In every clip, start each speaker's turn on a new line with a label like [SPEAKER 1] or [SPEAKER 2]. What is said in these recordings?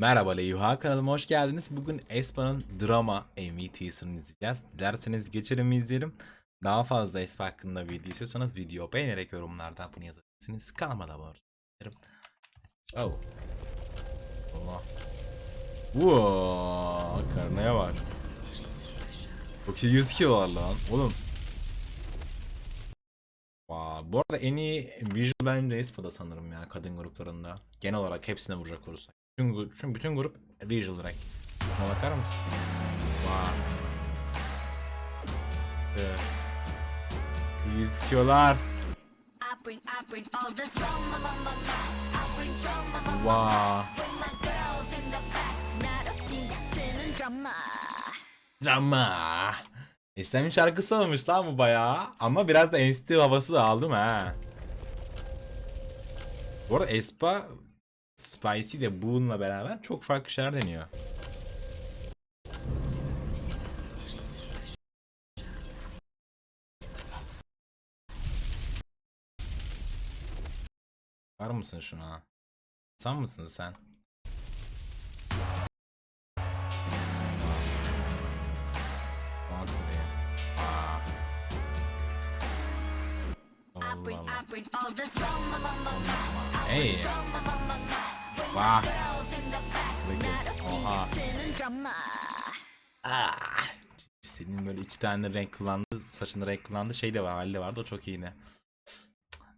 [SPEAKER 1] Merhaba Leyuha kanalıma hoş geldiniz. Bugün Espa'nın drama MVT'sini izleyeceğiz. Dilerseniz geçelim izleyelim. Daha fazla Espa hakkında bilgi istiyorsanız video beğenerek yorumlarda bunu yazabilirsiniz. Kanalıma da abone olabilirim. Oh. Allah. Wow, karnaya bak. Çok iyi gözüküyorlar lan. Oğlum. Wow. Bu arada en iyi visual bence Espa'da sanırım ya kadın gruplarında. Genel olarak hepsine vuracak olursak. Bütün, çünkü bütün grup visual rank. Buna bakar mısın?
[SPEAKER 2] Vay. Ee, Yüzüküyorlar. Vaa. Drama.
[SPEAKER 1] İslam'ın şarkısı olmuş lan bu bayağı. Ama biraz da NCT havası da aldım ha. Bu arada Espa Spicy de bununla beraber çok farklı şeyler deniyor. Var mısın şuna? Sen mısın sen? Allah
[SPEAKER 2] I bring all the drama on my mind.
[SPEAKER 1] Hey. Vah. Ah. Senin böyle iki tane renk kullandı, saçında renk kullandı şey de var, hali de vardı o çok iyiydi.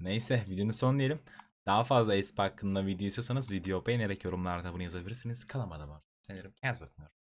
[SPEAKER 1] Neyse videonun son diyelim. Daha fazla Ace hakkında video istiyorsanız video beğenerek yorumlarda bunu yazabilirsiniz. Kanalıma da var. Sanırım kez bakmıyorum.